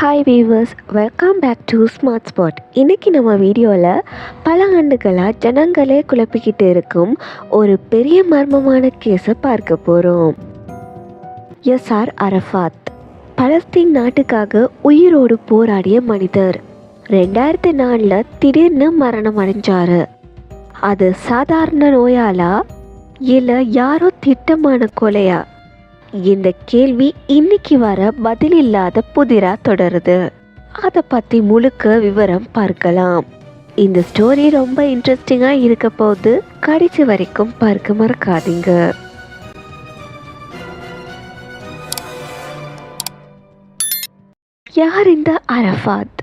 Hi viewers welcome back to smart spot இன்றைக்கி நம்ம வீடியோவில் பல ஆண்டுகளாக ஜனங்களே குழப்பிக்கிட்டு இருக்கும் ஒரு பெரிய மர்மமான கேஸை பார்க்க போகிறோம் எஸ்ஆர் அரஃபாத் பலஸ்தீன் நாட்டுக்காக உயிரோடு போராடிய மனிதர் ரெண்டாயிரத்தி நாலில் திடீர்னு மரணம் அடைஞ்சார். அது சாதாரண நோயாலா இல்லை யாரோ திட்டமான கொலையா? இந்த கேள்வி இன்னைக்கு வர பதில் இல்லாத புதிரா தொடருது. அதை பற்றி முழுக்க விவரம் பார்க்கலாம். இந்த ஸ்டோரி ரொம்ப இன்ட்ரெஸ்டிங்காக இருக்க போது கடைசி வரைக்கும் பார்க்க மறக்காதீங்க. யார் இந்த அரஃபாத்?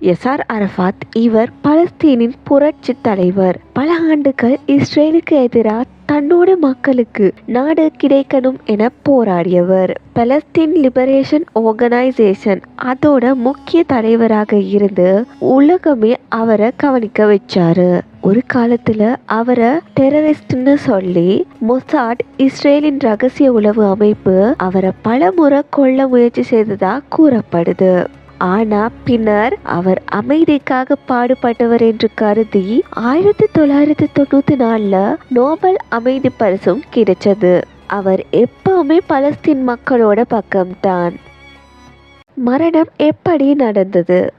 எஸ்ஆர் அரஃபாத் இவர் பலஸ்தீனின் புரட்சி தலைவர். பல ஆண்டுகள் இஸ்ரேலுக்கு எதிராக தன்னோட மக்களுக்கு நாடு கிடைக்கணும் என போராடியவர். பலஸ்தீன் லிபரேஷன் ஆர்கனைசேஷன் அதோட முக்கிய தலைவராக இருந்து உலகமே அவரை கவனிக்க வச்சாரு. ஒரு காலத்துல அவரை டெரரிஸ்ட்னு சொல்லி மொசாட் இஸ்ரேலின் ரகசிய உளவு அமைப்பு அவரை பல முறை கொல்ல முயற்சி செய்ததா கூறப்படுது. ஆனா பின்னர் அவர் அமைதிக்காக பாடுபட்டவர் என்று கருதி ஆயிரத்தி தொள்ளாயிரத்தி தொண்ணூத்தி நாலுல நோபல் அமைதி பரிசும் கிடைச்சது. அவர் எப்பவுமே பலஸ்தீன் மக்களோட பக்கம்தான். மரணம் எப்படி நடந்தது?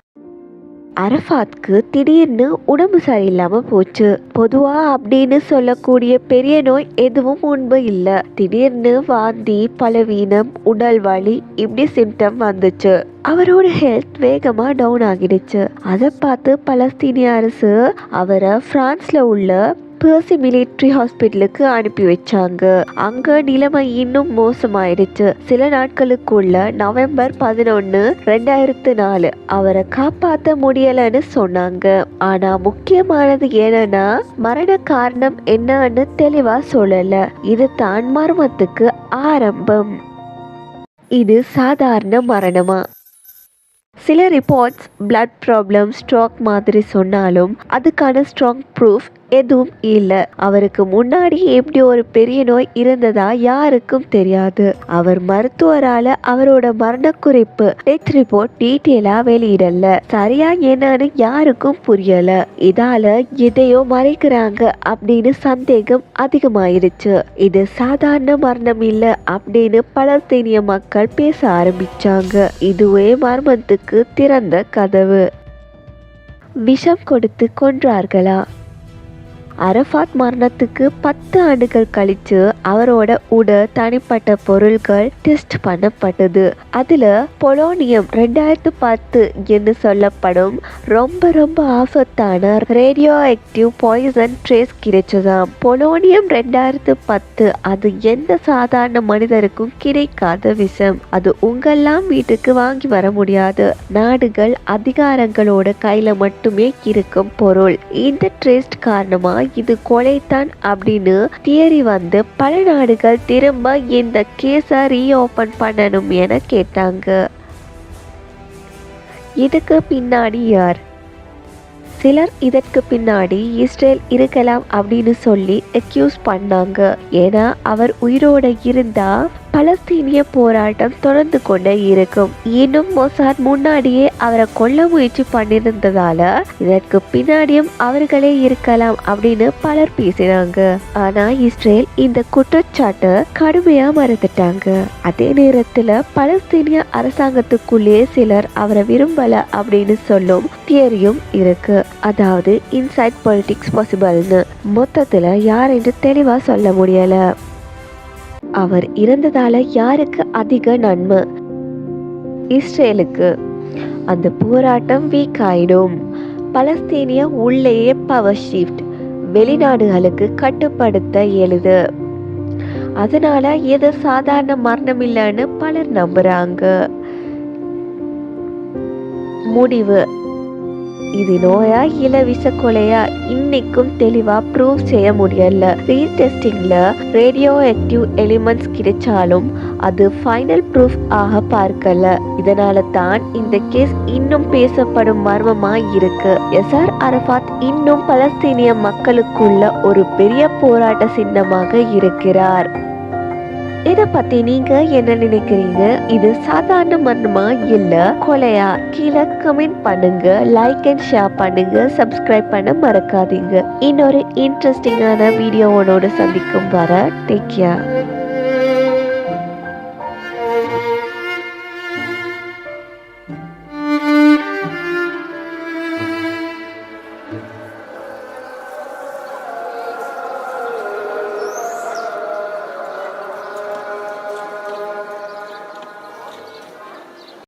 அரஃபாத்க்கு திடீர்னு உடம்பு சரியில்லாமல் போச்சு. பொதுவாக அப்படின்னு சொல்லக்கூடிய பெரிய நோய் எதுவும் முன்பு இல்லை. திடீர்னு வாந்தி பலவீனம் உடல் வலி இப்படி சிம்டம் வந்துச்சு. அவரோட ஹெல்த் வேகமாக டவுன் ஆகிடுச்சு. அதை பார்த்து பலஸ்தீனிய அரசு அவரை ஃப்ரான்ஸில் உள்ள பேர்சி மிலிட்ரி ஹாஸ்பிட்டலுக்கு அனுப்பி வச்சாங்க. அங்க நிலைமை இன்னும் மோசமாயிடுச்சு. சில நாட்களுக்குள்ள நவம்பர் பதினொன்னு ரெண்டாயிரத்து நாலு. அவரை காப்பாத்த முடியலன்னு சொன்னாங்க. ஆனா முக்கியமானது என்னன்னா மரண காரணம் என்னன்னு தெளிவா சொல்லல. இது தான் மர்மத்துக்கு ஆரம்பம். இது சாதாரண மரணமா? சில ரிப்போர்ட்ஸ் பிளட் ப்ராப்ளம் ஸ்ட்ரோக் மாதிரி சொன்னாலும் அதுக்கான ஸ்ட்ராங் ப்ரூஃப் எதுவும் இல்லை. அவருக்கு முன்னாடி எப்படி ஒரு பெரிய நோய் இருந்ததா யாருக்கும் தெரியாது. அவர் மருத்துவரால அவரோட மரண குறிப்பு டெத் ரிப்போர்ட் டீட்டெயிலா வெளியிடல. சரியா என்னன்னு யாருக்கும் புரியல. இதால எதையோ மறைக்கிறாங்க அப்படின்னு சந்தேகம் அதிகமாயிருச்சு. இது சாதாரண மரணம் இல்ல அப்படின்னு பலஸ்தீனிய மக்கள் பேச ஆரம்பிச்சாங்க. இதுவே மர்மத்துக்கு திறந்த கதவு. விஷம் கொடுத்து கொன்றார்களா? அரஃபாத் மரணத்துக்கு பத்து ஆண்டுகள் கழிச்சு அவரோட உட தனிப்பட்ட பொருள்கள் டெஸ்ட் பண்ணப்பட்டது. அதுல பொலோனியம் ரெண்டாயிரத்து பத்து என்று சொல்லப்படும் ரொம்ப ரொம்ப ஆபத்தான ரேடியோ ஆக்டிவ் பாய்சன் ட்ரேஸ் கிடைச்சதாம். பொலோனியம் ரெண்டாயிரத்து பத்து அது எந்த சாதாரண மனிதருக்கும் கிடைக்காத விஷம். அது உங்கெல்லாம் வீட்டுக்கு வாங்கி வர முடியாது. நாடுகள் அதிகாரங்களோட கையில மட்டுமே இருக்கும் பொருள். இந்த ட்ரேஸ்ட் காரணமா இது கொலைதான் அப்படின்னு தியரி வந்து பல நாடுகள் திரும்ப இந்த கேஸை ரீஓபன் பண்ணணும் என கேட்டாங்க. இதுக்கு பின்னாடி யார்? சிலர் இதற்கு பின்னாடி இஸ்ரேல் இருக்கலாம் அப்படின்னு சொல்லி அக்யூஸ் பண்ணாங்க. ஏன்னா அவர் உயிரோட இருந்தா பலஸ்தீனிய போராட்டம் தொடர்ந்து கொண்டே இருக்கும். இன்னும் மொசாத் முன்னாடியே அவரை கொல்ல முயற்சி பண்ணிருந்ததால இதற்கு பின்னாடியும் அவர்களே இருக்கலாம் அப்படின்னு பலர் பேசினாங்க. ஆனா இஸ்ரேல் இந்த குற்றச்சாட்டை கடுமையா மறுத்துட்டாங்க அதே நேரத்துல பலஸ்தீனிய அரசாங்கத்துக்குள்ளேயே சிலர் அவரை விரும்பல அப்படின்னு சொல்லும் தியரியும் இருக்கு. அதாவது இன்சைட் பொலிட்டிக்ஸ் பாசிபிள்னு மொத்தத்துல யார் என்று தெளிவா சொல்ல முடியல. அவர் இறந்ததால யாருக்கு அதிக நன்மை? இஸ்ரேலுக்கு. அந்த போராட்டம் வீக் ஆயிடும். பலஸ்தீனிய உள்ளேயே பவர் ஷிஃப்ட் வெளிநாடுகளுக்கு கட்டுப்படுத்த எழுது அதனால எது சாதாரண மரணம் இல்லைன்னு பலர் நம்புறாங்க. முடிவு. இது நோயா இல்ல விஷ கொலையா இன்னைக்கும் தெளிவா ப்ரூவ் செய்ய முடியல. ரீடெஸ்டிங்ல ரேடியோ ஆக்டிவ் எலிமெண்ட்ஸ் கிடைச்சாலும் அது ஃபைனல் ப்ரூஃப் ஆக பார்க்கல. இதனால தான் இந்த கேஸ் இன்னும் பேசப்படும் மர்மமா இருக்கு. எஸ்ஆர் அரபாத் இன்னும் பலஸ்தீனிய மக்களுக்குள்ள ஒரு பெரிய போராட்ட சின்னமாக இருக்கிறார். இத பத்தி நீங்க என்ன நினைக்கிறீங்க? இது சாதாரண மரணமா இல்ல? கொலையா? கீழே கமெண்ட் பண்ணுங்க. லைக் அண்ட் ஷேர் பண்ணுங்க. சப்ஸ்கிரைப் பண்ண மறக்காதீங்க. இன்னொரு இன்ட்ரெஸ்டிங்கான வீடியோவோட சந்திக்கும் வர டேக் கேர்